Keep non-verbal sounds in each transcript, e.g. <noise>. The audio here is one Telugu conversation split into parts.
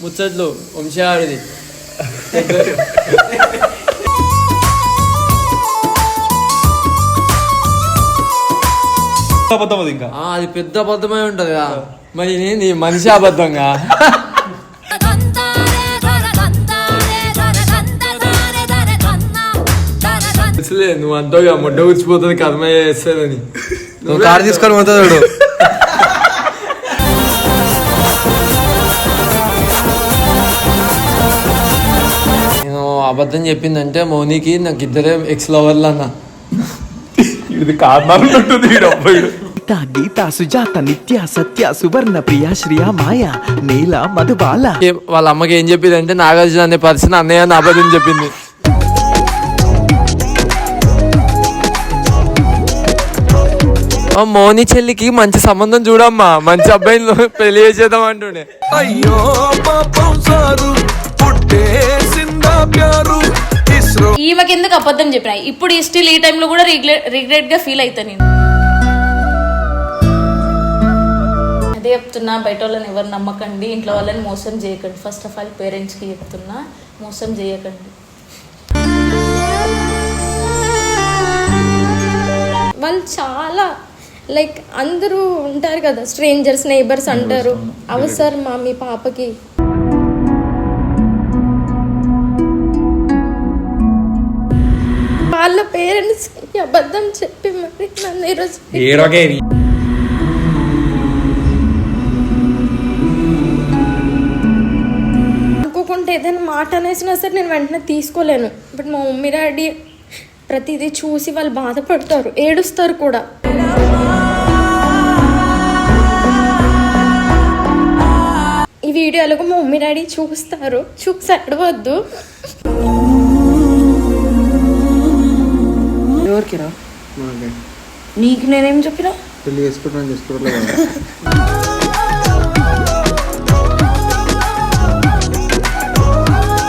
ముచ్చట్లు వంశాడిది. అబద్ధం అది ఇంకా? ఆ, అది పెద్ద అబద్ధమై ఉంటది కదా మరి నీ మనిషి అబద్ధంగా? నువ్వు అంటావు ముడ్డ ఊచిపోతుంది కర్మ చేస్తుందని నువ్వు కారు తీసుకొని పోతాడు అబద్ధం చెప్పిందంటే మౌనికి నాకు ఇద్దరే ఎక్స్ లవర్లు అన్న. ఇది కారణాలు ఉంటుంది వీడు అబ్బాయిడు గీత గీత సుజాత నిత్య సత్య సువర్ణ ప్రియ శ్రియ మాయ నీల మధుబాల. ఏ- వాళ్ళ అమ్మకి ఏం చెప్పింది అంటే నాగార్జున అనే పర్సన్ అన్నయ్య అని అబద్ధం చెప్పింది. ఆ మౌని చెల్లికి మంచి సంబంధం చూడమ్మా. మంచి అబ్బాయిని పెళ్ళి చేసేద్దాం అంటుండే. అయ్యో పాపం సారు ఇస్రో ఈమెకి ఎందుకు అబద్ధం చెప్పిన ఇప్పుడు స్టిల్ ఈ టైంలో కూడా రిగ్రెట్గా ఫీల్ అవుతా నేను. అదే చెప్తున్నా బయట వాళ్ళని ఎవరు నమ్మకండి ఇంట్లో వాళ్ళని మోసం చేయకండి. ఫస్ట్ ఆఫ్ ఆల్ పేరెంట్స్కి చెప్తున్నా మోసం చేయకండి. వాళ్ళు చాలా లైక్ అందరూ ఉంటారు కదా స్ట్రేంజర్స్ నైబర్స్ అంటారు. అవసరం మా మీ పాపకి? వాళ్ళ పేరెంట్స్ అబద్ధం చెప్పి మరి నన్ను ఈరోజు ఏడోకే అనుకోకుంటే ఏదైనా మాట అనేసినా సరే నేను వెంటనే తీసుకోలేను. బట్ మా మమ్మీ డాడీ ప్రతిదీ చూసి వాళ్ళు బాధపడతారు. ఏడుస్తారు కూడా. ఈ వీడియో ఎలాగో మా మమ్మీ డాడీ చూస్తారు. చూసి అడవద్దు ఎవరికిరా? నీకు నేనేం చెప్పినా? పెళ్ళి చేసుకుంటున్నాను చేసుకోవట్లేదు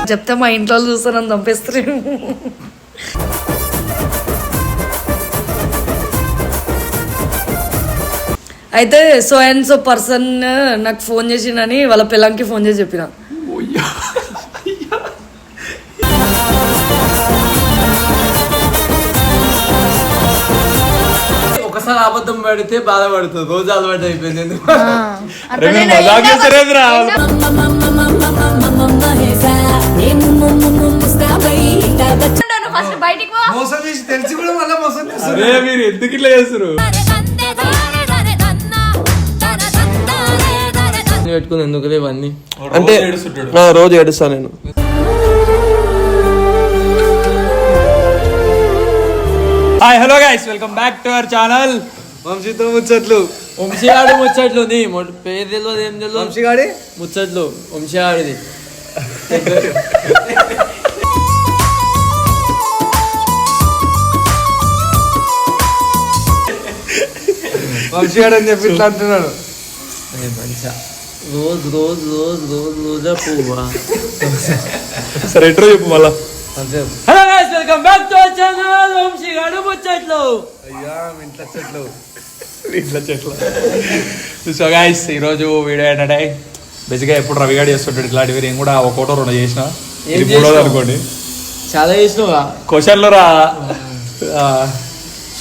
చెప్తే మా ఇంట్లో వాళ్ళు చూస్తానని చంపేస్తారు. అయితే సో అండ్ సో పర్సన్ నాకు ఫోన్ చేసిండని వాళ్ళ పిల్లంకి ఫోన్ చేసి చెప్పిన. ఒకసారి అబద్ధం పడితే బాధపడుతుంది రోజు అలవాటు అయిపోయింది మోసం చేసి తెలిసి కూడా మళ్ళీ మోసం చేస్తారు అరే మీరు ఎందుకు ఇట్లా చేస్తారు పెట్టుకుని ఎందుకు ఇవన్నీ అంటే ఆ, రోజు ఏడుస్తా నేను hi hello guys welcome back to our channel వంశీతో ముచ్చట్లు. వంశీగాడు ముచ్చట్లు నీ మొ- పేరు తెలియదు ఏం తెలియదు వంశీగాడి? ముచ్చట్లు వంశీగాడిది. వంశీగాడు అని చెప్పి ఇట్లా అంటున్నాడు. అరే మంచిగా రోజు రోజు రోజు రోజు రోజా పువ్వా? సరే ఎట్రో చెప్పు మళ్ళా. Hello guys welcome back to channel వంశీగాడు ముచ్చట్లు. అయ్యా ఇంట్లో చెట్లు. ఇట్లా చెట్ల. సో గైస్ ఈరోజు వీడియో ఏంటంటే బేసిక్గా ఎప్పుడు రవిగాడు చేస్తుంటాడు ఇట్లాంటివి. నేను కూడా ఒక కోట రెండు చేసిన. ఇది మూడోది చేసినావు? అనుకోండి. చాలా చేసినావుగా? క్వశ్చన్లో రా. ఆ,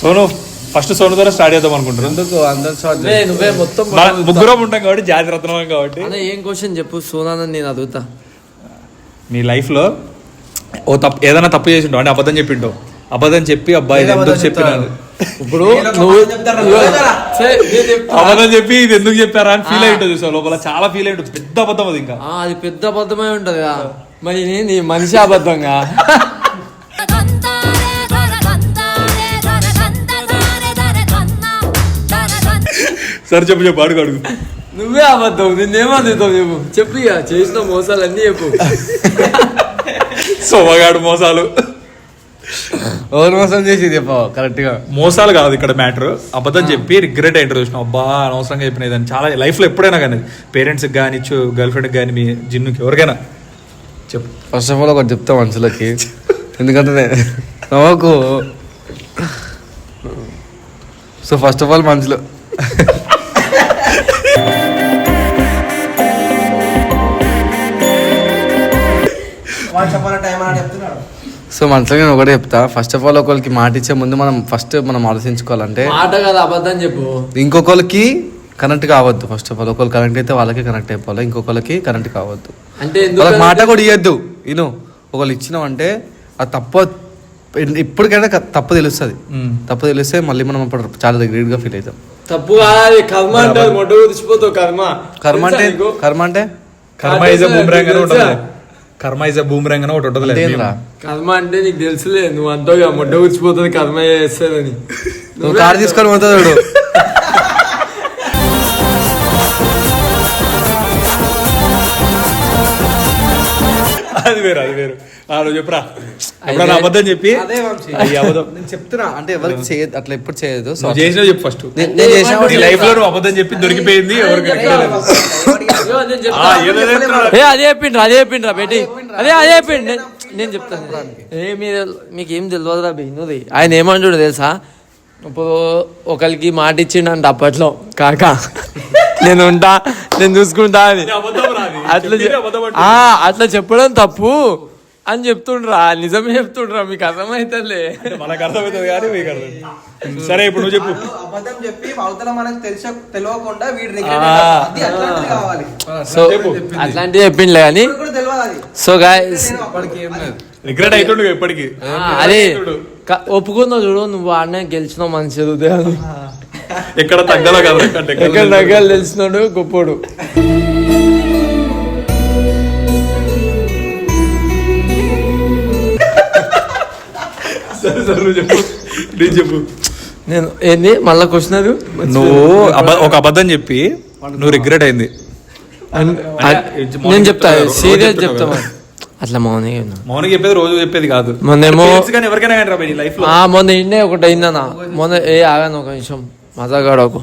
సోను ఫస్ట్ సోను ద్వారా స్టార్ట్ చేద్దాం అనుకుంటున్నాను. ఎందుకు? అందరు నువ్వే మొత్తం ముగ్గురం ఉంటాం కాబట్టి జాతి రత్నం కాబట్టి. ఏం క్వశ్చన్ చెప్పు? సోనానని నేను అడుగుతా. నీ లైఫ్లో ఓ తప్పు ఏదైనా తప్పు చేసి ఉంటావు అంటే అబద్ధం చెప్పింటావు అబద్ధం చెప్పి అబ్బాయి ఇది ఎందుకు చెప్పినాను ఇప్పుడు నువ్వు. అబద్ధం చెప్పి ఇది ఎందుకు చెప్పారా అని ఫీల్ అయి ఉంటుంది లోపల చాలా ఫీల్ అయి ఉంటుంది. పెద్ద అబద్ధం అది ఇంకా. ఆ, అది పెద్ద అబద్ధమై ఉంటది మరి నీ- మనిషి అబద్ధంగా? సరే చెప్పు చెప్పు అడుగు అడుగు. నువ్వే అబద్ధం నిన్నేమవుతావు చెప్పు. చెప్పు ఇక చేసిన మోసాలు అన్నీ చెప్పు. సోమగాడు మోసాలు. ఎవరు మోసం చేసి చెప్పావు కరెక్ట్గా. మోసాలు కాదు ఇక్కడ మ్యాటర్. అబద్ధం చెప్పి రిగ్రెట్ అయింటారు చూసిన అబ్బా అనవసరంగా చెప్పిన ఇదని. చాలా లైఫ్లో ఎప్పుడైనా కానీ పేరెంట్స్ కానీ గర్ల్ ఫ్రెండ్ కానీ మీ జిన్నుకి ఎవరికైనా. చెప్పు. ఫస్ట్ ఆఫ్ ఆల్ ఒకటి చెప్తా మనుషులకి. ఎందుకంటే నవ్వకు. సో ఫస్ట్ ఆఫ్ ఆల్ మనుషులు. సో మనసులో నేను ఒకటే చెప్తా. ఫస్ట్ ఆఫ్ ఆల్ ఒకరికి మాట ఇచ్చే ముందు మనం ఫస్ట్ మనం ఆలోచించుకోవాలంటే మాట కదా అబద్ధం చెప్పు. ఇంకొకరికి కనెక్ట్ కావద్దు. ఫస్ట్ ఆఫ్ ఆల్ ఒకరు కనెక్ట్ అయితే వాళ్ళకి కనెక్ట్ అయిపోవాలి. ఇంకొకరికి కనెక్ట్ కావద్దు. అంటే ఎందుకు వాళ్ళకి మాట కూడా ఇవ్వద్దు ఇను ఒకళ్ళు ఇచ్చినామంటే అది తప్పు ఇప్పటికైనా తప్పు తెలుస్తుంది. తప్పు తెలిస్తే మళ్ళీ మనం అప్పుడు చాలా regret గా ఫీల్ అవుతాం. తప్పు కాదు కర్మ గురిచిపోతావు కర్మ. కర్మ అంటే? కర్మ అంటే కర్మ ఇస్ బూమరాంగ్ అని? ఉంటుంది. కర్మ ఇస్ బూమరాంగ్ అని ఒకటి ఉంటుంది కర్మ అంటే నీకు తెలుసులే నువ్వు అంటావు మొట్ట గురిచిపోతుంది కర్మ చేస్తుందని నువ్వు కార్ తీసుకొని పోతావు <laughs> అది వేరు అది వేరు. ఆ రోజు చెప్పురా? ఎప్పుడన్నా అబద్ధం చెప్పి? అయ్యి అబద్ధం. నేను చెప్తున్నా అంటే ఎవరికి చేయదు అట్లా ఎప్పుడు చేయదు సో నువ్వు చేసినావు చెప్పు ఫస్ట్ నేను నేను చేసిన నీ లైఫ్లో నువ్వు అబద్ధం చెప్పి దొరికిపోయింది ఎవరికి ఎక్కలేదు. ఆ, ఏదో చెప్తున్నాడు. ఏ అదే చెప్పిండ్రు అదే చెప్పిండ్రా బేటి. అదే అదే చెప్పిండు. నేను- నేను చెప్తాను ఏ మీరు మీకు ఏం తెలియదురా బిన్నది ఆయన ఏమంటాడు తెలుసా? ఇప్పుడు ఒకరికి మాట ఇచ్చిండంట అప్పట్లో కాక. నేను ఉంటా నేను చూసుకుంటా అని. అట్లా అట్లా చెప్పడం తప్పు అని చెప్తుండ్రా. నిజమే చెప్తుండ్రా మీకు అర్థమైతలే. మనకు అర్థమవుతుంది కానీ మీకు అర్థం. సరే ఇప్పుడు నువ్వు చెప్పు. అబద్ధం చెప్పి అవతల మనకు తెలిస తెలియకుండా వీడి సో అట్లాంటివి చెప్పిండ్లే కానీ. సో గాయస్ రిగ్రెట్ అవుతుండు ఇప్పటికి. అదే ఒప్పుకున్నావు చూడు నువ్వు ఆడనే గెలిచినావు మంచి చదువుతే ఎక్కడ తగ్గల కదా ఎక్కడ దగ్గర తెలిసినాడు గొప్పోడు. సరే సరే నువ్వు చెప్పు. నేను చెప్పు. నేను ఏంది? మళ్ళా క్వశ్చన్ అది? నువ్వు ఒక అబద్ధం చెప్పి నువ్వు రిగ్రెట్ అయింది. నేను చెప్తా సీరియస్ చెప్తా అట్లా ఉన్నా. మౌనం చెప్పేది రోజు చెప్పేది కాదు. మొన్నేమో Parents కానీ ఎవరికైనా లైఫ్ మొన్న ఇండే ఒకటి అయిందన్న. మొన్న ఏ ఆగాను ఒక నిమిషం. మజాగాడకు.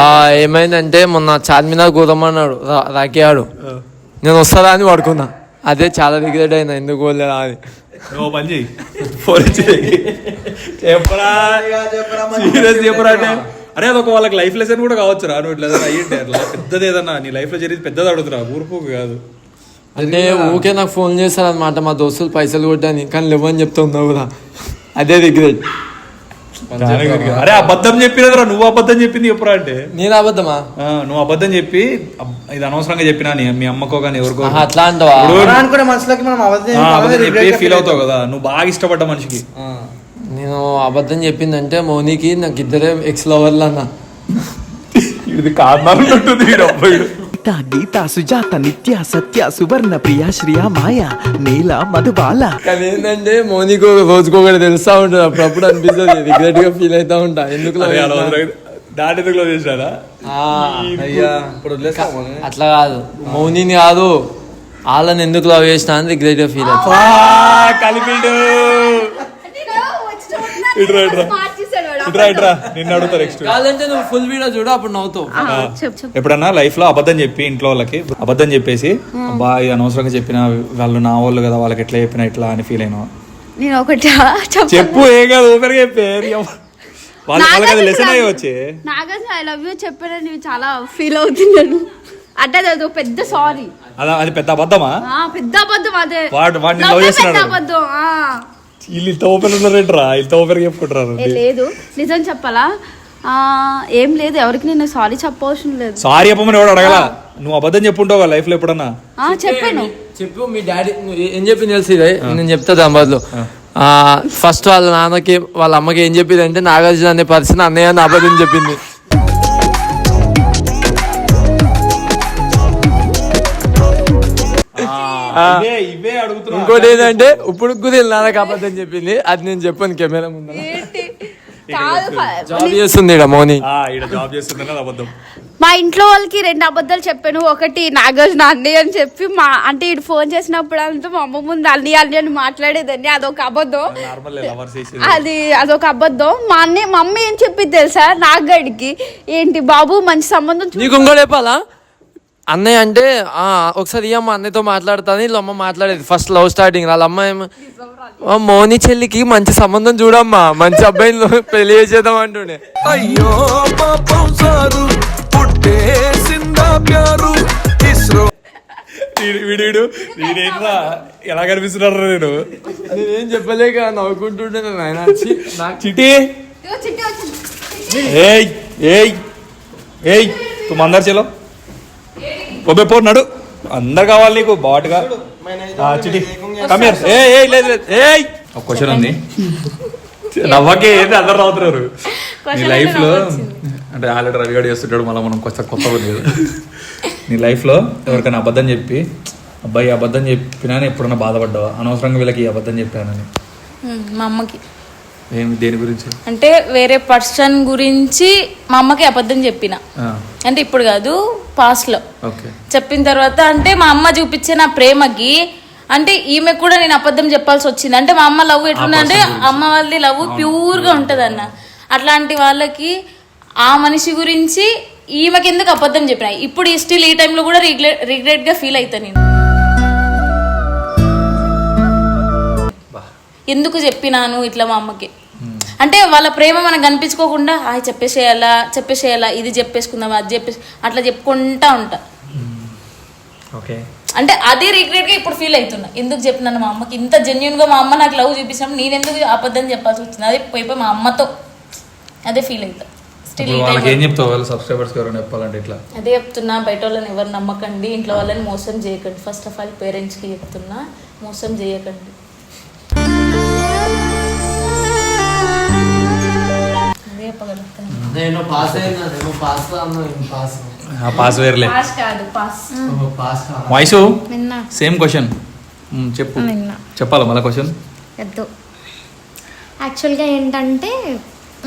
ఆ ఏమైందంటే మొన్న చార్మినార్ కూరమన్నాడు రాకీ ఆడు నేను వస్తారా అని పడుకున్నా. అదే చాలా రిగ్రెట్ అయినా ఎందుకు పోలేదా అని. నువ్వు పని చెయ్యి. ఫోన్ చేయి చెప్పరా సీరియస్ చెప్పరా అంటే అరే అదొక వాళ్ళకి లైఫ్ లెసన్ కూడా కావచ్చు రా నువ్వు ఇట్లా అయ్యింటే అట్లా. పెద్దది ఏదన్నా నీ లైఫ్లో జరిగింది పెద్దది అడుగుతురా ఊరుపోకు కాదు. అంటే ఊకే నాకు ఫోన్ చేస్తారు అనమాట మా దోస్తులు పైసలు కొట్టాని కానీ లేవని చెప్తున్నావు కూడా అదే రిగ్రెట్. అరే అబద్ధం చెప్పినదిరా నువ్వు అబద్ధం చెప్పింది చెప్పురా అంటే? నేను అబద్ధమా? ఆ, నువ్వు అబద్ధం చెప్పి ఇది అనవసరంగా చెప్పినా మీ అమ్మకో కానీ ఎవరికో అట్లా అబద్ధం చెప్పి ఫీల్ అవుతావు కదా. నువ్వు బాగా ఇష్టపడ్డ మనిషికి. నేను అబద్ధం చెప్పిందంటే మౌనికి నాకు ఇద్దరే ఎక్స్ లవర్లు అన్న. ఇది కారణాలు ఉంటుంది అబ్బాయిడు గీత గీత సుజాత నిత్య సత్య సువర్ణ ప్రియ శ్రియ మాయ నీల మధుబాల. కానీ ఏంటంటే మౌనికి రోజుకొకటి తెలుస్తా ఉంటుంది. అప్పుడప్పుడు అనిపిస్తుంది. రిగ్రెట్గా ఫీల్ అవుతా ఉంటా. ఎందుకు. దాటి ఎందుకు అయ్యా ఇప్పుడు వదిలేస్తాము అట్లా కాదు. మౌనిని కాదు వాళ్ళని ఎందుకు లవ్ చేసినా అని రిగ్రెట్గా ఫీల్ అవుతా కలిపిడు. ఇట్రా ఇట్రా ఇట్రా ఇట్రా నిన్ను అడుగుతా నెక్స్ట్ కాదంటే నువ్వు ఫుల్ వీడియో చూడు అప్పుడు నవ్వుతావు. ఎప్పుడన్నా లైఫ్లో అబద్ధం చెప్పి ఇంట్లో వాళ్ళకి అబద్ధం చెప్పేసి ఇది అనవసరంగా చెప్పిన వాళ్ళు నా వాళ్ళు కదా వాళ్ళకి ఎట్లా చెప్పినా ఇట్లా అని ఫీల్ అయినా నేను ఒకటి చెప్ప చెప్పు ఏం కాదు. ఓపెన్ చెప్పే వాళ్ళకి లెసన్ అయ్యి వచ్చే. నాగార్జున ఐ లవ్ యూ చెప్పిన నేను చాలా ఫీల్ అవుతున్నాను. అంటే అది పెద్ద సారీ అదా అది పెద్ద అబద్ధమా? పెద్ద అబద్ధం అదే. వాడు- వాడిని చేస్తున్నాడు. అబద్ధం. వీళ్ళు ఇంత ఓపెన్ ఉన్నారేంట్రా? ఇంత ఓపెన్ చెప్పుకుంటారు లేదు. నిజం చెప్పాలా? ఆ, ఏం లేదు. ఎవరికి నేను సారీ చెప్పవసరం లేదు. సారీ చెప్పమని ఎవడు అడగల? నువ్వు అబద్ధం చెప్పుంటావు లైఫ్లో ఎప్పుడన్నా? ఆ, చెప్పాను. చెప్పు మీ డాడీ ఏం చెప్పి తెలుసు నేను చెప్తా దాంబాద్లో. ఫస్ట్ వాళ్ళ నాన్నకి వాళ్ళ అమ్మకి ఏం చెప్పింది అంటే నాగార్జున అనే పర్సన్ అన్నయ్య అని అబద్ధం చెప్పింది. ఇంకోటి ఏంటంటే ఇప్పుడు కూడా నాన్నకి అబద్ధం చెప్పింది. అది నేను చెప్పాను కెమెరా ముందు జాబ్ చేస్తుంది మౌని. జాబ్ అబద్ధం. మా ఇంట్లో వాళ్ళకి రెండు అబద్ధాలు చెప్పాను. ఒకటి నాగార్జున అన్ని అని చెప్పి మా అంటే ఇటు ఫోన్ చేసినప్పుడు అంతా మా అమ్మ ముందు అన్ని అన్ని అని మాట్లాడేదాన్ని. అదొక అబద్ధం. నార్మల్ లవర్స్ చేసేది. అది అదొక అబద్ధం. మా అన్నయ్య మా అమ్మ ఏం చెప్పింది తెలుసా? నాగడికి ఏంటి బాబు మంచి సంబంధం నీకు చెప్పాలా? అన్నయ్య అంటే ఆ, ఒకసారి ఈ అమ్మ అన్నయ్యతో మాట్లాడుతాను వీళ్ళ అమ్మ మాట్లాడేది. ఫస్ట్ లవ్ స్టార్టింగ్ వాళ్ళ అమ్మ ఏమో "ఆ, మౌని చెల్లికి మంచి సంబంధం చూడమ్మా. మంచి అబ్బాయిని పెళ్ళి చేసేద్దాం అంటుండే. అయ్యో పాపం సారు పుట్టేసిందా ప్యారు ఇస్రో. వీడు ఎలా కనిపిస్తున్నారా నేను నేనేం చెప్పలేక నవ్వుకుంటుండే ఆయన నాకు చిటి ఏయ్ ఏయ్ ఏయ్ తు అందరు చలో ఒబ్బే పో నడు. అందరు కావాలి నీకు బాటుగా. చిటి. ఏ ఏయ్ లేదు లేదు. ఏయ్. ఒక క్వశ్చన్ ఉంది. <laughs> నవ్వకే ఏంటి అందరు నవ్వుతున్నారు? నీ Question లైఫ్లో అంటే ఆల్రెడీ రవిగాడు చేస్తుంటాడు మళ్ళీ మనం కొత్త కొత్త లేదు. నీ లైఫ్లో ఎవరికైనా అబద్ధం చెప్పి అబ్బాయి అబద్ధం చెప్పినా ఎప్పుడన్నా బాధపడ్డావా? అనవసరంగా వీళ్ళకి ఈ అబద్ధం చెప్పానని. మా అమ్మకి. ఏం దేని గురించి? అంటే వేరే పర్సన్ గురించి మా అమ్మకి అబద్ధం చెప్పిన. అంటే ఇప్పుడు కాదు past లో చెప్పిన తర్వాత అంటే మా అమ్మ చూపించే నా ప్రేమకి అంటే ఈమె కూడా నేను అబద్ధం చెప్పాల్సి వచ్చింది. అంటే మా అమ్మ లవ్ ఎట్లుందంటే అమ్మ వాళ్ళది లవ్ ప్యూర్గా ఉంటది అన్న అట్లాంటి వాళ్ళకి ఆ మనిషి గురించి ఈమెకి ఎందుకు అబద్ధం చెప్పిన? ఇప్పుడు స్టిల్ ఈ టైంలో కూడా రిగ్రెట్ రిగ్రెట్గా ఫీల్ అవుతా నేను ఎందుకు చెప్పినాను ఇట్లా మా అమ్మకి? అంటే వాళ్ళ ప్రేమ మనకు కనిపించుకోకుండా ఆ చెప్పేసేయాలా చెప్పేసేయాలా ఇది చెప్పేసుకుందాం అది చెప్పేసి అట్లా చెప్పుకుంటా ఉంటా. ఓకే అంటే అదే రిగ్రెట్గా ఇప్పుడు ఫీల్ అవుతున్నా. ఎందుకు చెప్పినాను మా అమ్మకి? ఇంత జెన్యున్గా మా అమ్మ నాకు లవ్ చూపించినప్పుడు నేను ఎందుకు అబద్ధం చెప్పాల్సి వచ్చింది? అదే పోయి పోయి మా అమ్మతో అదే ఫీల్ అవుతా. స్టిల్ ఇప్పుడు వాళ్ళకి ఏం చెప్తావు? వాళ్ళ సబ్స్క్రైబర్స్ ఎవరైనా చెప్పాలంటే ఇట్లా. అదే చెప్తున్నా బయట వాళ్ళని ఎవరు నమ్మకండి ఇంట్లో వాళ్ళని మోసం చేయకండి. ఫస్ట్ ఆఫ్ ఆల్ పేరెంట్స్కి చెప్తున్నా మోసం చేయకండి. చెప్పగలుగుతాను నేను పాస్ అయినా పాస్ పాస్ పాస్ వేర్లే. పాస్ కాదు పాస్. పాస్ వాయిస్ విన్నా సేమ్ క్వశ్చన్. చెప్పు. చెప్పాలా మళ్ళీ క్వశ్చన్? వద్దు. యాక్చువల్గా ఏంటంటే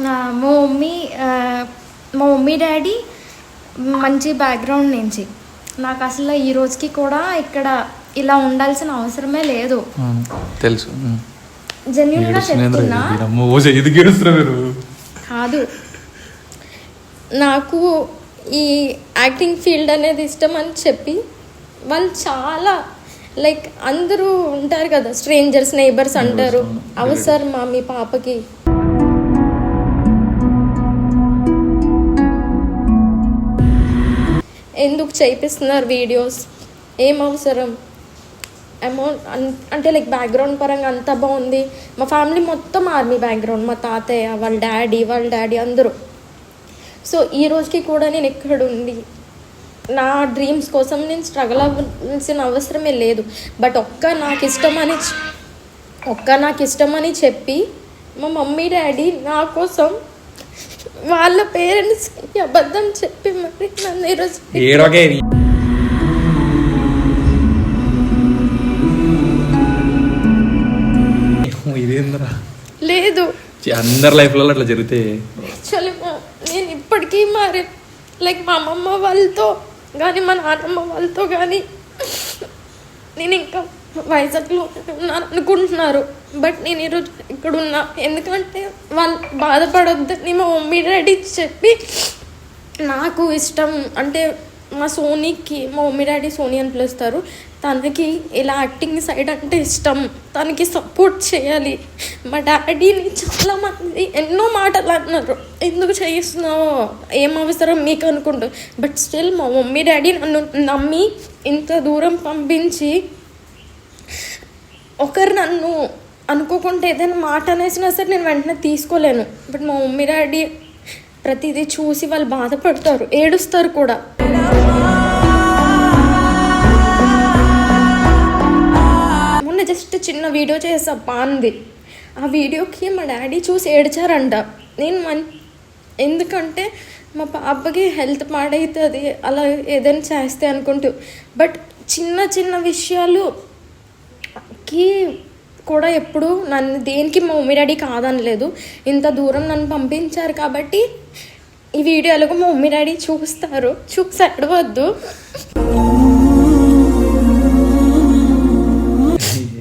మా మమ్మీ మా మమ్మీ డాడీ మంచి బ్యాక్గ్రౌండ్ నుంచి. నాకు అసలు ఈ రోజుకి కూడా ఇక్కడ ఇలా ఉండాల్సిన అవసరమే లేదు. తెలుసు. జెన్యున్గా చెప్తున్నా. ఇది గెలుస్తున్నా మీరు. కాదు. నాకు ఈ యాక్టింగ్ ఫీల్డ్ అనేది ఇష్టం అని చెప్పి వాళ్ళు చాలా లైక్ అందరూ ఉంటారు కదా స్ట్రేంజర్స్ నైబర్స్ అంటారు. అవసరం మా మీ పాపకి. ఎందుకు చేయిస్తున్నారు వీడియోస్? ఏం అవసరం? అమౌంట్ అంటే లైక్ బ్యాక్గ్రౌండ్ పరంగా అంతా బాగుంది. మా ఫ్యామిలీ మొత్తం ఆర్మీ బ్యాక్గ్రౌండ్ మా తాతయ్య వాళ్ళ డాడీ వాళ్ళ డాడీ అందరూ. సో ఈ రోజుకి కూడా నేను ఇక్కడ నా డ్రీమ్స్ కోసం నేను స్ట్రగుల్ అవ్వాల్సిన అవసరమే లేదు. బట్ ఒక్క నాకు ఇష్టమని ఒక్క నాకు ఇష్టమని చెప్పి మా మమ్మీ డాడీ నా కోసం వాళ్ళ పేరెంట్స్కి అబద్ధం చెప్పి మరి నన్ను ఈరోజు లేదు అందరి లైఫ్లలో అట్లా జరిగితే యాక్చువల్లీ నేను ఇప్పటికీ మారే లైక్ మా అమ్మమ్మ వాళ్ళతో కానీ మా నాన్నమ్మ వాళ్ళతో కానీ నేను ఇంకా వైజాగ్లో ఉన్నాను అనుకుంటున్నారు బట్ నేను ఈరోజు ఇక్కడ ఉన్నా ఎందుకంటే వాళ్ళు బాధపడొద్దని మా మమ్మీ డాడీ చెప్పి నాకు ఇష్టం అంటే మా సోనీకి మా మమ్మీ డాడీ సోనీ అని పిలుస్తారు. తనకి ఇలా యాక్టింగ్ సైడ్ అంటే ఇష్టం. తనకి సపోర్ట్ చేయాలి. మా డాడీని చాలా మంది ఎన్నో మాటలు అన్నారు. ఎందుకు చేయిస్తున్నావో? ఏం అవసరం మీకు అనుకుంటూ. బట్ స్టిల్ మా మమ్మీ డాడీ నన్ను నమ్మి ఇంత దూరం పంపించి ఒకరు నన్ను అనుకోకుండా ఏదైనా మాట అనేసినా సరే నేను వెంటనే తీసుకోలేను. బట్ మా మమ్మీ డాడీ ప్రతిదీ చూసి వాళ్ళు బాధపడతారు. ఏడుస్తారు కూడా. జస్ట్ చిన్న వీడియో చేసా పాన్ది. ఆ వీడియోకి మా డాడీ చూసి ఏడ్చారంట. నేను మన్ ఎందుకంటే మా పాపకి హెల్త్ పాడవుతుంది అలా ఏదైనా చేస్తే అనుకుంటూ. బట్ చిన్న చిన్న విషయాలుకి కూడా ఎప్పుడు నన్ను దేనికి మా మమ్మీ డాడీ కాదనలేదు. ఇంత దూరం నన్ను పంపించారు కాబట్టి ఈ వీడియోలకు మా మమ్మీ డాడీ చూస్తారు. చూసి అడవద్దు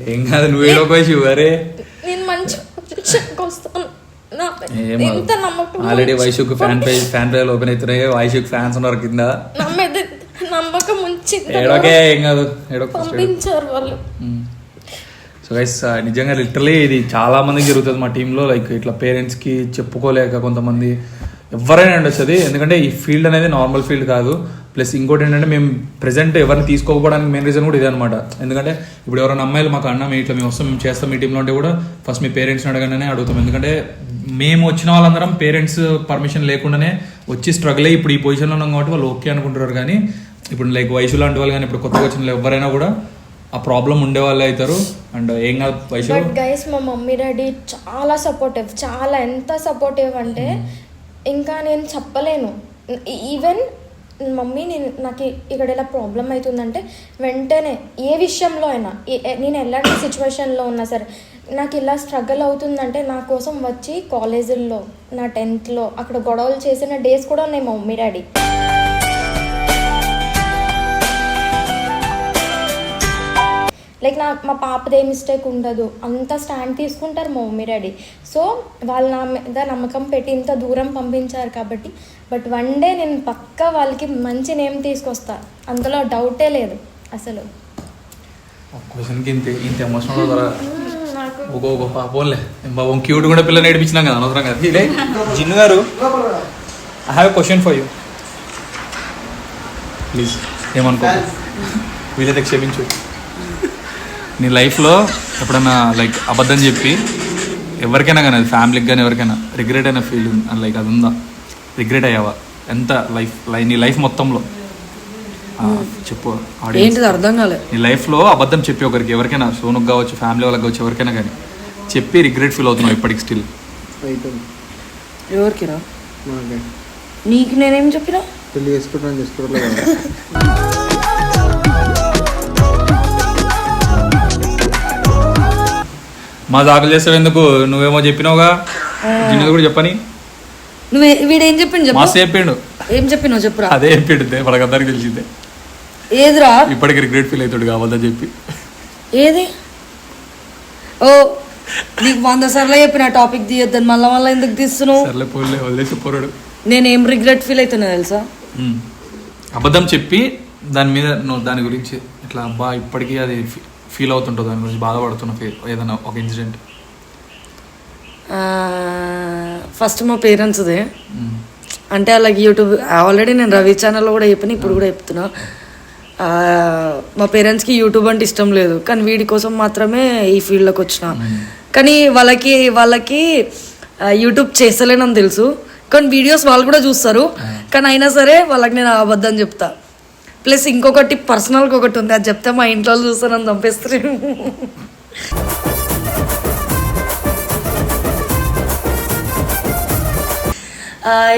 ఏం కాదు నువ్వు ఏడో శివ అరే నేను మంచి పొజిషన్కి వస్తాను నమ్మకం already Vaishuk fan page fan page open అవుతున్నాయి వైషుక్ ఫ్యాన్స్ ఉన్నారు కింద నా మీద నమ్మకం ఉంచి ఏడోకే ఏం కాదు ఏడో పంపించారు వాళ్ళు సో గైస్ నిజంగా లిటరలీ ఇది చాలా మందికి జరుగుతుంది మా టీంలో లైక్ ఇట్లా పేరెంట్స్కి చెప్పుకోలేక కొంతమంది ఎవరైనా ఉండొచ్చు అది ఎందుకంటే ఈ ఫీల్డ్ అనేది నార్మల్ ఫీల్డ్ కాదు ప్లస్ ఇంకోటి ఏంటంటే మేము ప్రెసెంట్ ఎవరిని తీసుకోకపోవడానికి మెయిన్ రీజన్ కూడా ఇదే అనమాట ఎందుకంటే ఇప్పుడు ఎవరైనా అమ్మాయిలు మాకు అన్న మీ ఇట్లా మేము వస్తాం మేము చేస్తాం మీ టీంలో ఉంటే కూడా ఫస్ట్ మీ పేరెంట్స్ని అడగానే అడుగుతాం. ఎందుకంటే మేము వచ్చిన వాళ్ళందరం పేరెంట్స్ పర్మిషన్ లేకుండానే వచ్చి స్ట్రగుల్ అయ్యి ఇప్పుడు ఈ పొజిషన్లో ఉన్నాం కాబట్టి వాళ్ళు ఓకే అనుకుంటారు కానీ ఇప్పుడు లైక్ వయసు లాంటి వాళ్ళు కానీ ఇప్పుడు కొత్తగా వచ్చిన ఎవరైనా కూడా ఆ ప్రాబ్లం ఉండే వాళ్ళే అవుతారు. అండ్ ఏం కాదు వయసు బట్ గైస్ మా మమ్మీ డాడీ చాలా సపోర్టివ్ చాలా ఎంత సపోర్టివ్ అంటే ఇంకా నేను చెప్పలేను. ఈవెన్ మమ్మీ నేను నాకు ఇక్కడ ఇలా ప్రాబ్లం అవుతుందంటే వెంటనే ఏ విషయంలో అయినా నేను ఎలాంటి సిచ్యువేషన్లో ఉన్నా సరే నాకు ఇలా స్ట్రగుల్ అవుతుందంటే నా కోసం వచ్చి కాలేజీల్లో నా టెన్త్లో అక్కడ గొడవలు చేసిన డేస్ కూడా ఉన్నాయి మా మమ్మీ డాడీ. లైక్ నా మా పాపది మిస్టేక్ ఉండదు అంత స్టాండ్ తీసుకుంటారు మా మమ్మీ డాడీ. సో వాళ్ళు నా మీద నమ్మకం పెట్టి ఇంత దూరం పంపించారు కాబట్టి బట్ వన్ డే నేను పక్కా వాళ్ళకి మంచి నేమ్ తీసుకొస్తా. అందులో డౌటే లేదు అసలు. క్వశ్చన్కి ఇంత ఇంత ఎమోషనల్ ఒక ఒక పాపోన్లే బాబు క్యూట్ కూడా పిల్లలు నేర్పించినాం కదా అనవసరం కదా ఇదే జిన్ను గారు I have question for you please ఏమనుకో. వీలైతే క్షమించు. నీ లైఫ్లో ఎప్పుడైనా లైక్ అబద్ధం చెప్పి ఎవరికైనా కానీ అది ఫ్యామిలీకి కానీ ఎవరికైనా రిగ్రెట్ అయిన ఫీలింగ్ లైక్ అది ఉందా? రిగ్రెట్ అయ్యావా? ఎంత లైఫ్ నీ లైఫ్ మొత్తంలో? చెప్పు. ఏంటిది అర్థం కాలే? నీ లైఫ్లో అబద్ధం చెప్పి ఒకరికి ఎవరికైనా సోనుకు కావచ్చు ఫ్యామిలీ వాళ్ళకి కావచ్చు ఎవరికైనా కానీ చెప్పి రిగ్రెట్ ఫీల్ అవుతున్నావు ఇప్పటికి స్టిల్ ఎవరికి రా నీకు. నేనేం చెప్పినా? పెళ్ళి చేసుకుంటాను చేసుకోవట్లేదు మా దాఖలు చేస్తావు ఎందుకు? నువ్వేమో చెప్పినావుగా? జిన్నది కూడా చెప్పని? నువ్వు వీడేం చెప్పిండు మా చెప్పు చెప్పిండు. ఏం చెప్పినావు చెప్పురా. అదే చెప్పిండు మనకు అందరికి తెలిసిందే. ఏదిరా? ఇప్పటికి రిగ్రెట్ ఫీల్ అవుతాడు కావాలని చెప్పి. ఏది? ఓ నీకు వంద సార్లు చెప్పిన టాపిక్ తీయొద్దని మళ్ళా మళ్ళీ ఎందుకు తీస్తున్నావు? సర్లే పోలే వదిలేసి పోరాడు. నేనేం రిగ్రెట్ ఫీల్ అవుతున్నా తెలుసా. అబద్ధం చెప్పి దాని మీద నువ్వు దాని గురించి ఇట్లా అబ్బా ఇప్పటికీ అది ఫీల్ అవుతుంటుంది దాని గురించి బాధపడుతున్న ఏదైనా ఒక ఇన్సిడెంట్ ఫస్ట్ మా పేరెంట్స్దే అంటే అలాగే యూట్యూబ్ ఆల్రెడీ నేను రవి ఛానల్లో కూడా చెప్పిన ఇప్పుడు కూడా చెప్తున్నా. మా పేరెంట్స్కి యూట్యూబ్ అంటే ఇష్టం లేదు. కానీ వీడి కోసం మాత్రమే ఈ ఫీల్డ్లోకి వచ్చిన. కానీ వాళ్ళకి వాళ్ళకి యూట్యూబ్ చేస్తలేనని తెలుసు. కానీ వీడియోస్ వాళ్ళు కూడా చూస్తారు. కానీ అయినా సరే వాళ్ళకి నేను అబద్ధం చెప్తా. ప్లస్ ఇంకొకటి పర్సనల్గా ఒకటి ఉంది. అది చెప్తే మా ఇంట్లో వాళ్ళు చూస్తారని చంపేస్తారు.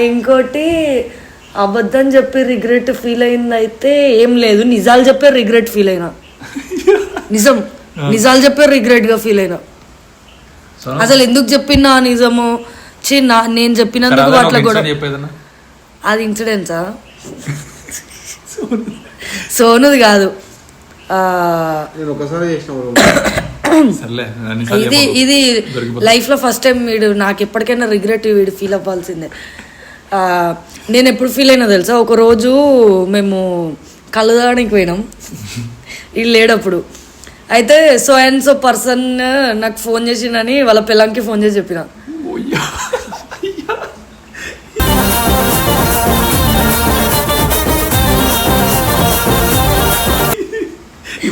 ఇంకోటి అబద్ధం చెప్పి రిగ్రెట్ ఫీల్ అయింది అయితే ఏం లేదు. నిజాలు చెప్పే రిగ్రెట్ ఫీల్ అయినా. <laughs> నిజం. నిజాలు చెప్పే రిగ్రెట్గా ఫీల్ అయినా. అసలు ఎందుకు చెప్పినా నిజము? ఛీ, నా నేను చెప్పినందుకు అట్లా కూడా అది ఇన్సిడెంట్సా <laughs> సోనుది కాదు. ఆ, నేను ఒకసారి <coughs> ఇది. ఇది దొరికిపోతుంది. లైఫ్లో ఫస్ట్ టైం వీడు నాకు ఎప్పటికైనా రిగ్రెట్ వీడు ఫీల్ అవ్వాల్సిందే. నేను ఎప్పుడు ఫీల్ అయినా తెలుసా? ఒక రోజు మేము తాగడానికి పోయినాం. వీళ్ళు లేడప్పుడు. అయితే సో అండ్ సో పర్సన్ నాకు ఫోన్ చేసిండని వాళ్ళ పిల్లంకి ఫోన్ చేసి చెప్పిన.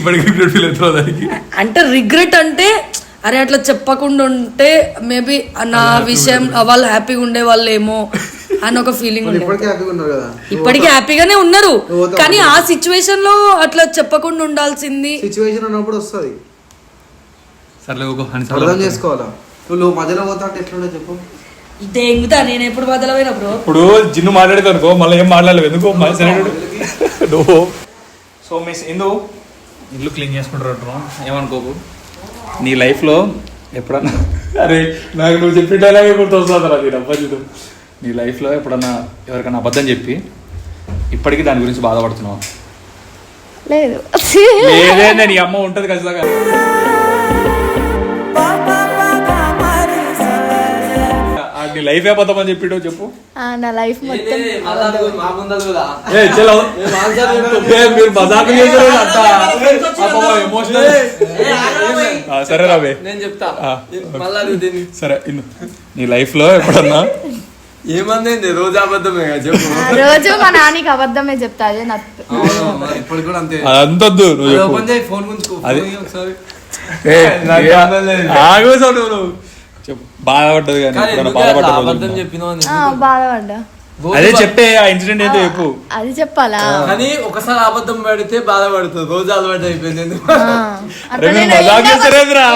ఇప్పటికి రిగ్రెట్ ఫీల్ అవుతున్నావు దానికి? అంటే రిగ్రెట్ అంటే అరే అట్లా చెప్పకుండా ఉంటే మేబీ నా విషయం వాళ్ళు హ్యాపీగా ఉండే వాళ్ళేమో అని ఒక ఫీలింగ్ ఇప్పటికే హ్యాపీగానే ఉన్నారు? కానీ ఆ సిచ్యువేషన్లో అట్లా చెప్పకుండా ఉండాల్సింది. సిచ్యువేషన్ అన్నప్పుడు వస్తుంది. సర్లే అర్థం చేసుకోవాలా? నువ్వు మధ్యలో పోతా అంటే ఎట్లుండే చెప్పు. దెంగుతా నేను ఎప్పుడు బదలపోయినా బ్రో ఇప్పుడు జిన్ను మాట్లాడేది అనుకో మళ్ళీ ఏం మాట్లాడలేవు ఎందుకో? సో మిస్ ఎందు ఇల్లు క్లీన్ చేసుకుంటారు ఏమనుకోకు? నీ లైఫ్లో ఎప్పుడన్నా అరే నాకు నువ్వు చెప్పిన డైలాగే గుర్తొస్తుంది అది అబ్బాయి నీ లైఫ్లో ఎప్పుడన్నా ఎవరికైనా అబద్ధం చెప్పి ఇప్పటికీ దాని గురించి బాధపడుతున్నావు? లేదు. లేదే నీ అమ్మ ఉంటుంది ఖచ్చితంగా. నీ లైఫ్ ఏ అబద్ధం అని చెప్పిండో చెప్పు. ఆ, నా లైఫ్ మొత్తం ఏ చలో ఏ, మీరు మజాకు చేశారు అంత ఎమోషనల్ సరే రావే. నేను చెప్తా. ఆ, మళ్ళా నువ్వు దీన్ని సరే ఇన్ను నీ లైఫ్లో ఎప్పుడన్నా? ఏమంది రోజు అబద్ధమే కదా చెప్పు. ఆ రోజు మా నాన్నకి అబద్ధమే చెప్తా అదే నా ఇప్పుడు కూడా అంతే. అంతొద్దు నువ్వు చెప్పు. ఓపెన్ చేయి ఫోన్ గురించి అది- ఫోన్ ఒకసారి. నాకు. ఆగు అసలు నువ్వు చెప్పు. బాధపడ్డది కానీ కానీ ఎప్పుడైనా ఎందుకు అట్లా బాధపడ్డ రోజు అబద్ధం ఉందా? చెప్పినావు అని ఆ, బాధపడ్డా. అదే చెప్పే ఆ ఇన్సిడెంట్ ఏంటో చెప్పు. అది చెప్పాలా? కానీ ఒకసారి అబద్ధం పడితే బాధపడుతుంది. రోజు అలవాటు అయిపోయింది ఎందుకు? ఆ, అరే <laughs> అట్లా మేము నేను మజాక్ ఎన్నో- చేస్తారేంద్రా?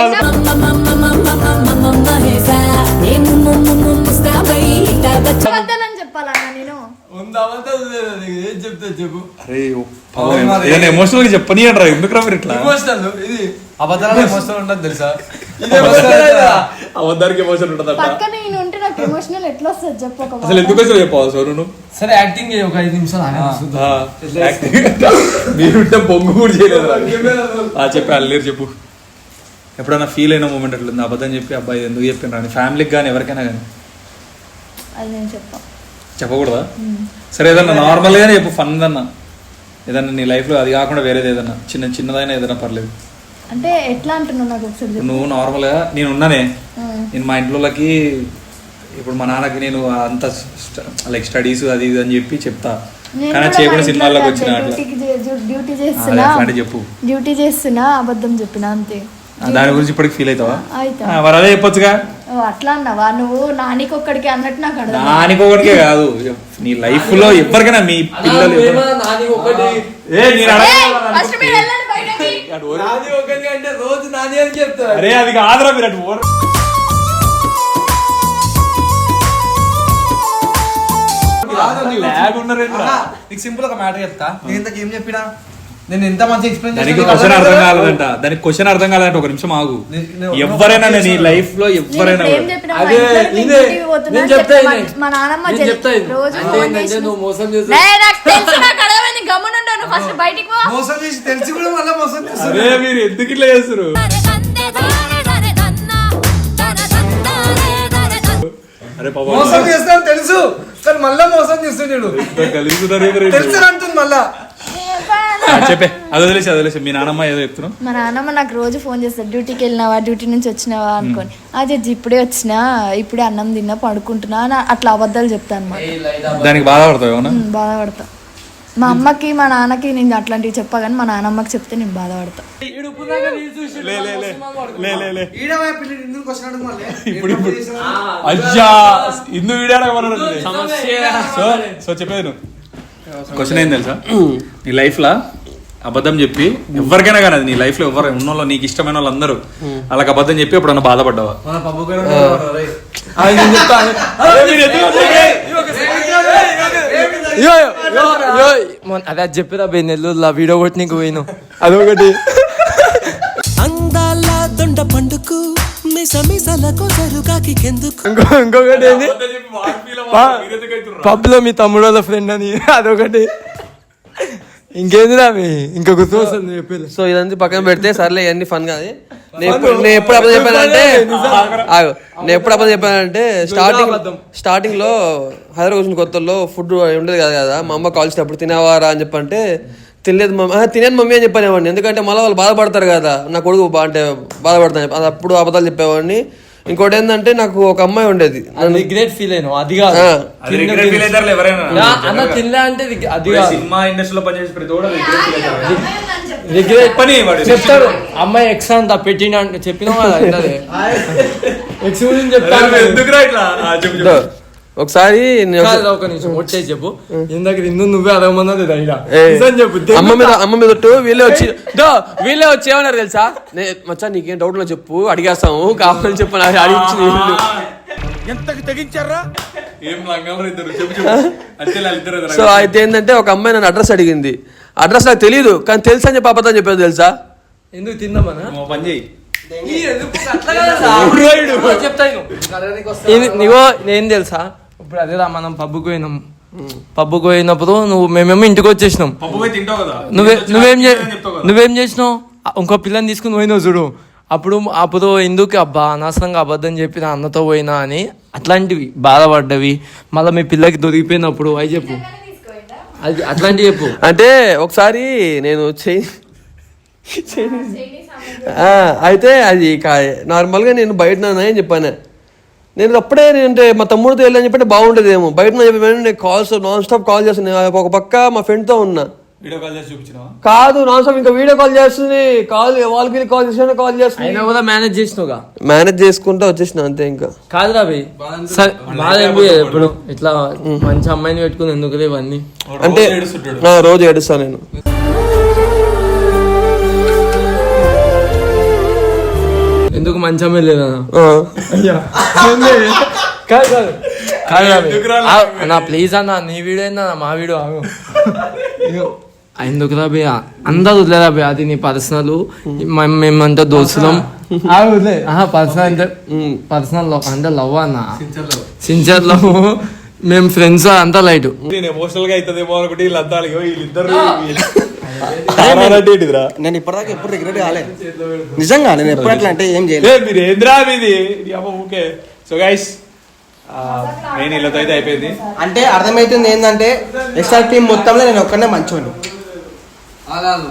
అబద్ధాలని చెప్పాలన్నా నేను? వంద అబద్ధాలు లేదు నీకు. ఏం చెప్తా చెప్పు. అరే ఏదైనా ఎమోషనల్గా చెప్పని అంటారా ఎందుకు రా మీరు ఇట్లా? ఇమోషనల్ ఇది. అబద్ధాలు ఎమోషనల్ ఉండదు తెలుసా? <laughs> అబద్ధానికి ఎమోషన్ ఉంటుందంట. పక్కన నేను ఉంటే నాకు ఎమోషనల్ ఎట్లా వస్తుంది చెప్పు ఒక అసలు ఎందుకు వచ్చావు చెప్పావు సోను నువ్వు? సరే యాక్టింగ్ ఒక ఐదు నిమిషాలు. మీరుంటే బొంగు కూడా చేయలేదు ఆ చెప్పి అల్లేరు చెప్పు. ఎప్పుడైనా ఫీల్ అయిన మూమెంట్ అట్లుంది అబద్ధం చెప్పి అబ్బాయి ఎందుకు చెప్పిన రాని? ఫ్యామిలీకి కానీ ఎవరికైనా కానీ అది నేను చెప్పా. చెప్పకూడదా? సరే ఏదన్నా నార్మల్ గానే చెప్పు ఫన్ అన్నా ఏదన్నా నీ లైఫ్లో అది కాకుండా వేరేది ఏదన్నా. చిన్న చిన్నదైనా ఏదైనా పర్లేదు. అంటే ఎట్లా అంటున్నావు? నాకు ఒకసారి నువ్వు నార్మల్గా నేను ఉన్నానే. నేను మా ఇంట్లోకి ఇప్పుడు మా నాన్నకి నేను అంత లైక్ స్టడీస్ అది ఇది అని చెప్పి చెప్తా. కానీ కూడా చేయకుండా సినిమాల్లోకి వచ్చిన డ్యూటీ చేస్తున్నా. అట్లాంటి చెప్పు. డ్యూటీ చేస్తున్నా అబద్ధం చెప్పిన అంతే. దాని గురించి ఇప్పటికి ఫీల్ అవుతావా? మరి అదే చెప్పొచ్చుగా. అట్లా అన్నావా? నువ్వు నానికి ఒక్కడికి అన్నట్టు నాకు దానికి ఒకటికే కాదు. నీ లైఫ్లో ఎవరికైనా మీ పిల్లలు ఏ, నేను నాది ఒకటి అంటే రోజు నాది అని చెప్తా అరే అది కాదురా మీరు అటు పోరు. Lag ఉన్నారేంట్రా? నీకు సింపుల్ ఒక మ్యాటర్ చెప్తా. నేను ఇంతకు ఏం చెప్పినా? నేను ఎంత మంచి ఎక్స్ప్లెయిన్ దానికి క్వశ్చన్ అర్థం కాలేదంట. దానికి క్వశ్చన్ అర్థం కాలేదంట. ఒక నిమిషం ఆగు. ఎవరైనా నీ లైఫ్లో నేను ఎవరైనా చెప్పినా మా అదే ఇదే. నేను చెప్తా. మా- నాన్నమ్మ చెప్తా. రోజు నువ్వు మోసం చేస్తావు. నే, నాకు తెలుసు నాకు అర్థమైంది గమ్మునుంటాను ఫస్ట్ బయటికి పో మోసం చేసి తెలిసి కూడా మళ్ళీ మోసం చేస్తారు అరే మీరు ఎందుకు ఇట్లా చేస్తారు అరే పాపం మోసం చేస్తాను తెలుసు. కానీ మళ్ళీ మోసం చేస్తున్నాడు? తెలుసు అంటుంది మళ్ళా. చెప్పే. అది వదిలేసి అది వదిలేసి. మీ నాన్నమ్మ ఏదో చెప్తున్నావు? మా నాన్నమ్మ నాకు రోజు ఫోన్ చేస్తారు డ్యూటీకి వెళ్ళినావా? డ్యూటీ నుంచి వచ్చినావా? అనుకొని. అదే ఇప్పుడే వచ్చినా ఇప్పుడే అన్నం తిన్నా పడుకుంటున్నా అట్లా అబద్ధాలు చెప్తాను దానికి బాధపడతావు ఏమన్నా బాధపడతా. మా అమ్మకి మా నాన్నకి నేను అట్లాంటివి చెప్పా కానీ మా నాన్నమ్మకి చెప్తే నేను బాధపడతా. ఇప్పుడు ఇప్పుడు ఇప్పుడు అజ్జా ఇందు వీడాడమన్నాడు సమస్య సో సో చెప్పేది నువ్వు. క్వశ్చన్ ఏం తెలుసా? నీ లైఫ్ లా అబద్ధం చెప్పి ఎవరికైనా కానీ అది నీ లైఫ్లో ఎవరు ఉన్నోళ్ళు నీకు ఇష్టమైన వాళ్ళందరూ వాళ్ళకి అబద్ధం చెప్పి ఎప్పుడన్నా బాధపడ్డావా? అది అదే చెప్పిరా బే నెల్లూరులో వీడియో కొట్టి నీకు పోయినావు అదొకటి అందాల దొండ పండుకు ఇంకో ఇంకొకటి ఏంది పబ్లో మీ తమ్ముడు వాళ్ళ ఫ్రెండ్ అని అదొకటి ఇంకేందిరా మీ ఇంకొక వస్తుంది చెప్పేది సో ఇదంతా పక్కన పెడితే సర్లే ఇవన్నీ ఫన్ కాదు నేను ఎప్పుడు నేను ఎప్పుడు అబద్ధం చెప్పానంటే. నేను ఎప్పుడు అబద్ధం చెప్పానంటే స్టార్టింగ్ స్టార్టింగ్లో హైదరాబాద్ వచ్చిన కొత్తలో ఫుడ్ ఉండేది కదా కదా. మా అమ్మ కాల్ చేసినప్పుడు తినేవారా అని చెప్పంటే తినలేదు మమ్మీ. "ఆహా, తినేది మమ్మీ అని చెప్పానేవాడిని. ఎందుకంటే మళ్ళీ వాళ్ళు బాధపడతారు కదా. నా కొడుకు బా అంటే బాధపడతాను అప్పుడు అబద్ధాలు చెప్పేవాడిని. ఇంకోటి ఏంటంటే నాకు ఒక అమ్మాయి ఉండేది. రిగ్రెట్ ఫీల్ అయినావు అది కాదు. అన్న తినలే అంటే అది సినిమా ఇండస్ట్రీలో పనిచేసి ప్రతి కూడా రిగ్రెట్ పని వాడు. చెప్తారు. అమ్మాయి ఎక్స్ అంత పెట్టిన చెప్పినా. ఎక్స్ గురించి చెప్తాను ఎందుకురా ఒకసారి వచ్చేసి చెప్పు. ఇందాక నిన్ను నువ్వే ఏ, నిజం చెప్పు అమ్మ మీద అమ్మ మీద వీళ్ళే వచ్చి వీళ్ళే వచ్చి ఏమన్నారు తెలుసా? నే మచ్చా నీకేం డౌట్లో చెప్పు అడిగేస్తాము కావాలని చెప్పు నాకు అడిగించి వాళ్ళిద్దరు ఎదురు సో అయితే ఏంటంటే ఒక అమ్మాయి నన్ను అడ్రస్ అడిగింది. అడ్రస్ నాకు తెలియదు కానీ తెలుసు అని చెప్పి అబద్ధం చెప్పేది తెలుసా? ఎందుకు తిందామనా నువ్వు పని చేయి. నేను తెలుసా? ఇప్పుడు అదేరా మనం పబ్బుకు పోయినాం. పబ్బుకు పోయినప్పుడు నువ్వు మేమేమో ఇంటికి వచ్చేసినాం. నువ్వే నువ్వేం నువ్వేం చేసినావు? ఇంకో పిల్లని తీసుకుని పోయినావు చూడు. అప్పుడు అప్పుడు ఎందుకు అబ్బా అనవసరంగా అబద్ధం చెప్పిన అన్నతో పోయినా అని అట్లాంటివి బాధపడ్డవి. మళ్ళీ మీ పిల్లకి దొరికిపోయినప్పుడు అవి చెప్పు. అది అట్లాంటివి చెప్పు. అంటే ఒకసారి నేను ఆ, అయితే అది నార్మల్గా నేను బయట అని చెప్పాను. నేను అప్పుడే అంటే మా తమ్ముడితో వెళ్ళని చెప్పంటే బాగుండేదేమో. బయట చెప్పి నేను కాల్స్ నాన్ స్టాప్ కాల్ చేస్తాను ఒక పక్క మా ఫ్రెండ్తో ఉన్నా. వీడియో కాల్ చేసి కాదు నాన్ స్టాప్ ఇంకా వీడియో కాల్ చేస్తుంది. కాల్ వాళ్ళకి కాల్ చేసిన కాల్ చేస్తుంది. అయినా కూడా మేనేజ్ చేసినావుగా? మేనేజ్ చేసుకుంటా వచ్చేసిన అంతే ఇంకా. కాదు రాబి సరే బాధ ఎప్పుడు ఇట్లా మంచి అమ్మాయిని పెట్టుకుని ఎందుకు ఇవన్నీ? అంటే రోజు ఏడుస్తుంటాడు. నా రోజు ఏడుస్తా నేను. ఎందుకు మంచి ఆ. కాదు కాదు. నా ప్లీజ్ అన్న నీ వీడియో ఏందన్న మా వీడియో ఆగు. ఇగో, ఎందుకు రాబి అందరు వదిలేరా బే అది నీ పర్సనల్. మేమంతా దోస్తులం. పర్సనల్ అంటే పర్సనల్ లవ్ అంటే లవ్ అన్న? సిన్సియర్ లవ్ మేము ఫ్రెండ్స్ అంతా లైట్. నేను ఎమోషనల్గా అవుతుందేమో అనుకుంటే వీళ్ళంతా వీళ్ళిద్దరు నేను ఇప్పటిదాకా ఎప్పుడు రిగ్రెట్ కాలే. నిజంగా నేను ఎప్పుడు అట్లా అంటే ఏం చేయలేదు. మీరు ఏంద్రా ఊకే. సో గైస్ నేను అయితే అయిపోయింది. అంటే అర్థమవుతుంది ఏంటంటే ఎస్ఆర్ టీం మొత్తంలో నేను ఒక్కనే మంచోని. కాదు.